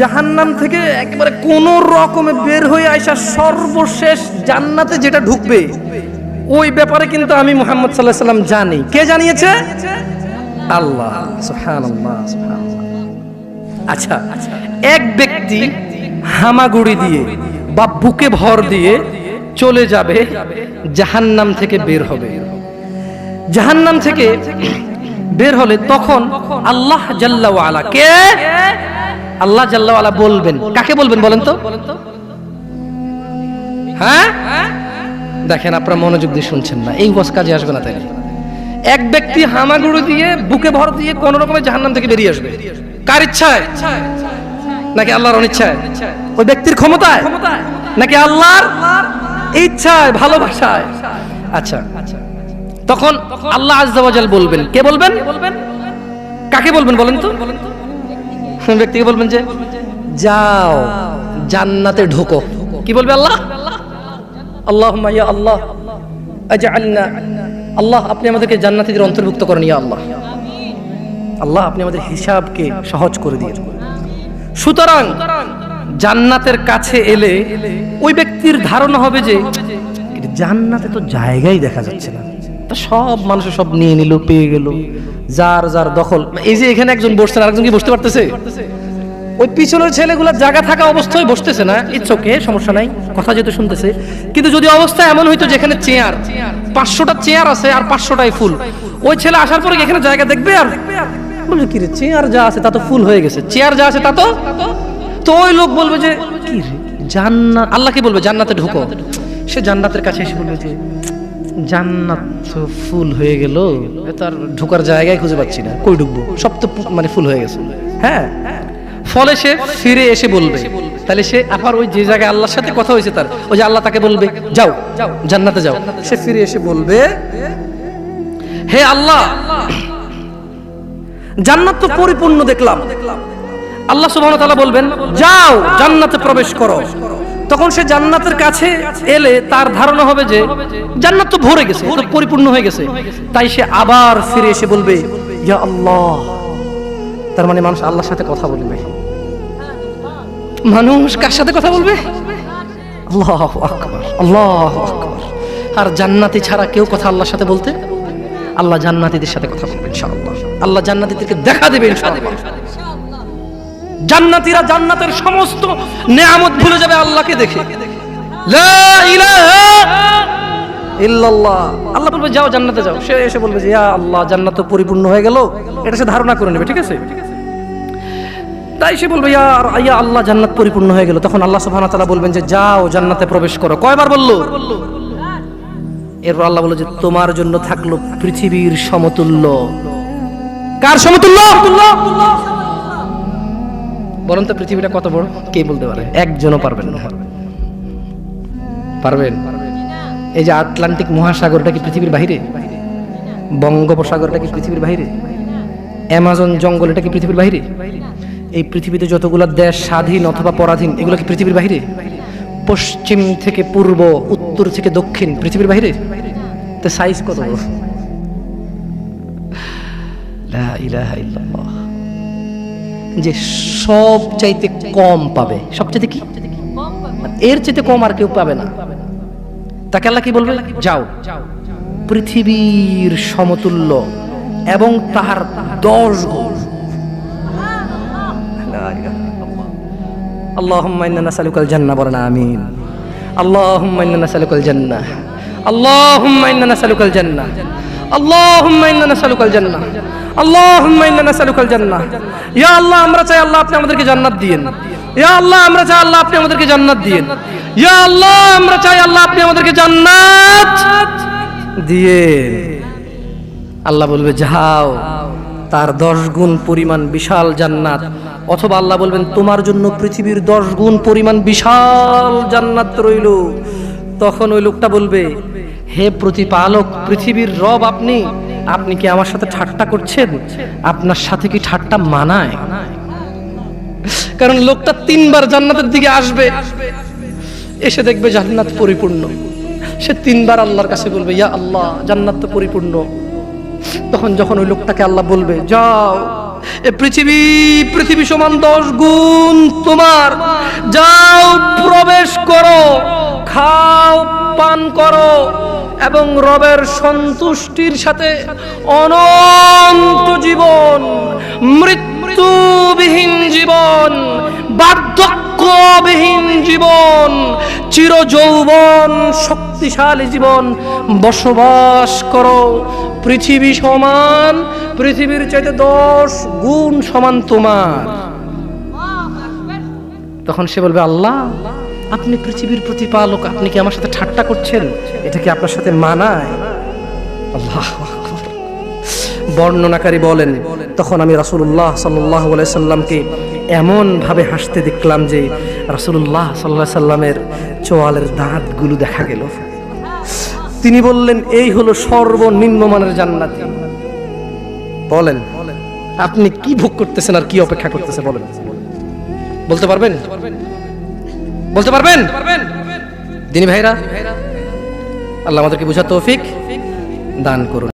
জাহান্নাম থেকে একেবারে কোন রকমে বের হয়ে আসা সর্বশেষ জান্নাতে যেটা ঢুকবে, ওই ব্যাপারে কিন্তু আমি মোহাম্মদ সাল্লাহ জানি। কে জানিয়েছে? আল্লাহ আচ্ছা এক ব্যক্তি হামাগুড়ি দিয়ে বা বুকে ভর দিয়ে চলে যাবে, জাহান্নাম থেকে বের হবে। জাহান্নাম থেকে বের হলে তখন আল্লাহ জাল্লাওয়ালা কে? আল্লাহ জাল্লাওয়ালা বলবেন। কাকে বলবেন বলেন তো? হ্যাঁ? দেখেন, আপনারা মনোযোগ দিয়ে শুনছেন না। এই বস কাজে আসবে না তাই এক ব্যক্তি হামাগুড়ি দিয়ে, বুকে ভর দিয়ে কোন রকমের জাহান্নাম থেকে বেরিয়ে আসবে। কার ইচ্ছায়? নাকি আল্লাহর অনিচ্ছায়? ওই ব্যক্তির ক্ষমতায়? নাকি আল্লাহর ইচ্ছায়, ভালোবাসায়? আচ্ছা তখন আল্লাহ আজ্জাওয়াজাল বলবেন। কে বলবেন? কাকে বলবেন বলেন তো বলেন তো? ব্যক্তিকে বলবেন যে, যাও, জান্নাতে ঢোকো। কি বলবে আল্লাহ? আল্লাহ ইয়া আল্লাহ, আজআলনা। আল্লাহ, আপনি আমাদেরকে জান্নাতীদের অন্তর্ভুক্ত করেন ইয়া আল্লাহ। আল্লাহ, আপনি আমাদের হিসাবকে সহজ করে দিয়ে সুতরাং, জান্নাতের কাছে এলে ওই ব্যক্তির ধারণা হবে যে, জান্নাতে তো জায়গাই দেখা যাচ্ছে না। তা সব মানুষ সব নিয়ে নিল, পেয়ে গেল। যার যার দখল। এই যে এখানে একজন বসছেন, আরেকজন কি বসতে পারতেছে? ওই পিছনের জায়গা থাকা অবস্থায় বসতেছে না? সমস্যা নাই, কথা যেহেতু শুনতেছে। কিন্তু যদি অবস্থা এমন হইতো যেখানে চেয়ার পাঁচশোটা চেয়ার আছে আর পাঁচশোটাই ফুল। ওই ছেলে আসার পরে এখানে জায়গা দেখবে আর? বলবে কি রে চেয়ার যা আছে তা তো ফুল হয়ে গেছে। চেয়ার যা আছে তা তো তো ওই লোক বলবে যে কি রে জান্নাত আল্লাহ কি বলবে, জান্নাতে ঢুকো। সে জান্নাতের কাছে এসে বলবে যে জান্নাত তো ফুল হয়ে গেল এ তো আর ঢোকার জায়গায় খুঁজে পাচ্ছি না। কই ঢুকবো? সব তো মানে ফুল হয়ে গেছে। হ্যাঁ? ফলে সে ফিরে এসে বলবে তাহলে সে আবার ওই যে জায়গায় আল্লাহর সাথে কথা হয়েছে তার ওই যে আল্লাহ তাকে বলবে যাও জান্নাতে যাও। সে ফিরে এসে বলবে হে আল্লাহ জান্নাত তো পরিপূর্ণ দেখলাম। আল্লাহ সুবহানাহু ওয়া তাআলা বলবেন যাও জান্নাতে প্রবেশ করো। তখন সে জান্নাতের কাছে এলে তার ধারণা হবে যে জান্নাত তো ভরে গেছে পরিপূর্ণ হয়ে গেছে। তাই সে আবার ফিরে এসে বলবে আল্লাহ। তার মানে মানুষ আল্লাহর সাথে কথা বলবে। মানুষ কার সাথে কথা বলবে? আল্লাহ আকবার আল্লাহ আকবার। আর জান্নাতি ছাড়া কেউ কথা আল্লাহর সাথে বলতে, আল্লাহ জান্নাতীদের সাথে কথা বলবে ইনশাআল্লাহ। আল্লাহ জান্নাতীদেরকে দেখা দেবে ইনশাআল্লাহ। জান্নাতীরা জান্নাতের সমস্ত নেয়ামত ভুলে যাবে আল্লাহকে দেখে। আল্লাহ বলবে, যাও জান্নাতে যাও। সে এসে বলবে যে আল্লাহ, জান্নাত পরিপূর্ণ হয়ে গেল। এটা সে ধারণা করে নেবে, ঠিক আছে? তাই সে বলবে, ইয়া ইয়া আল্লাহ, জান্নাত পরিপূর্ণ হয়ে গেল। তখন আল্লাহ সুবহানাহু ওয়া তাআলা বলবেন যে, যাও জান্নাতে প্রবেশ করো। কয়বার বলল? এরপর আল্লাহ বলল যে, তোমার জন্য থাকল পৃথিবীর সমতুল্য। কার সমতুল্য? বলুন তো পৃথিবীটা কত বড়? কে বলতে পারে? একজনও পারবেন না। পারবেন? এই যে আটলান্টিক মহাসাগরটা কি পৃথিবীর বাইরে বঙ্গোপসাগরটা কি পৃথিবীর বাইরে অ্যামাজন জঙ্গল এটা কি পৃথিবীর বাইরে এই পৃথিবীতে যতগুলো দেশ স্বাধীন অথবা পরাধীন, এগুলো কি পৃথিবীর বাইরে পশ্চিম থেকে পূর্ব, উত্তর থেকে দক্ষিণ, পৃথিবীর বাইরে সাইজ কত ইলাহা ইল্লাল্লাহ। যে সব চাইতে কম পাবে সবচাইতে কি এর চাইতে কম আর কেউ পাবে না তাকে আল্লাহ কি বলবে যাও পৃথিবীর সমতুল্য এবং তাহার দশ গুণ اللهم إنا نسألك الجنة برنا آمين اللهم إنا نسألك الجنة اللهم إنا نسألك الجنة اللهم إنا نسألك الجنة আল্লাহ নাসালুকাল জান্নাহ। ইয়া আল্লাহ, আমরা চাই আল্লাহ আপনি আমাদেরকে জান্নাত দিয়েন। ইয়া আল্লাহ, আমরা চাই আল্লাহ আপনি আমাদেরকে জান্নাত দিয়েন। ইয়া আল্লাহ, আমরা চাই আল্লাহ আপনি আমাদেরকে জান্নাত দিয়ে আল্লাহ বলবে, যাও, তার দশ গুণ পরিমাণ বিশাল জান্নাত। অথবা আল্লাহ বলবেন, তোমার জন্য পৃথিবীর দশ গুণ পরিমাণ বিশাল জান্নাত রইল। তখন ওই লোকটা বলবে, হে প্রতিপালক, পৃথিবীর রব আপনি আপনি কি আমার সাথে ঠাট্টা করছেন? আপনার সাথে কি ঠাট্টা মানায়? কারণ লোকটা তিনবার জান্নাতের দিকে আসবে, এসে দেখবে জান্নাত পরিপূর্ণ। সে তিনবার আল্লাহর কাছে বলবে, ইয়া আল্লাহ, জান্নাত তো পরিপূর্ণ। তখন যখন ওই লোকটাকে আল্লাহ বলবে, যাও, এ পৃথিবী পৃথিবী সমান দশ গুণ তোমার। যাও, প্রবেশ করো, খাও, পান করো। এবং রবের সন্তুষ্টির সাথে অনন্ত জীবন, মৃত্যুবিহীন জীবন, বার্ধক্যবিহীন জীবন চির যৌবন শক্তিশালী জীবন বসবাস করো। পৃথিবী সমান, পৃথিবীর চাইতে দশ গুণ সমান তোমার। তখন সে বলবে, আল্লাহ আপনি পৃথিবীর প্রতিপালক, আপনি কি আমার সাথে ঠাট্টা করছেন? এটা কি আপনার সাথে মানায়? বর্ণনাকারী বলেন, তখন আমি রাসূলুল্লাহ সাল্লাহ সাল্লামকে এমন ভাবে হাসতে দেখলাম যে রাসূলুল্লাহ সাল্লাহ সাল্লামের চোয়ালের দাঁতগুলো দেখা গেল। তিনি বললেন, এই হলো সর্বনিম্ন মানের জান্নাতি। বলেন, আপনি কি ভোগ করতেছেন আর কি অপেক্ষা করতেছেন? বলেন। বলতে পারবেন? বলতে পারবেন? দিনী ভাইরা আল্লাহ আমাদেরকে বুঝা তৌফিক দান করুন।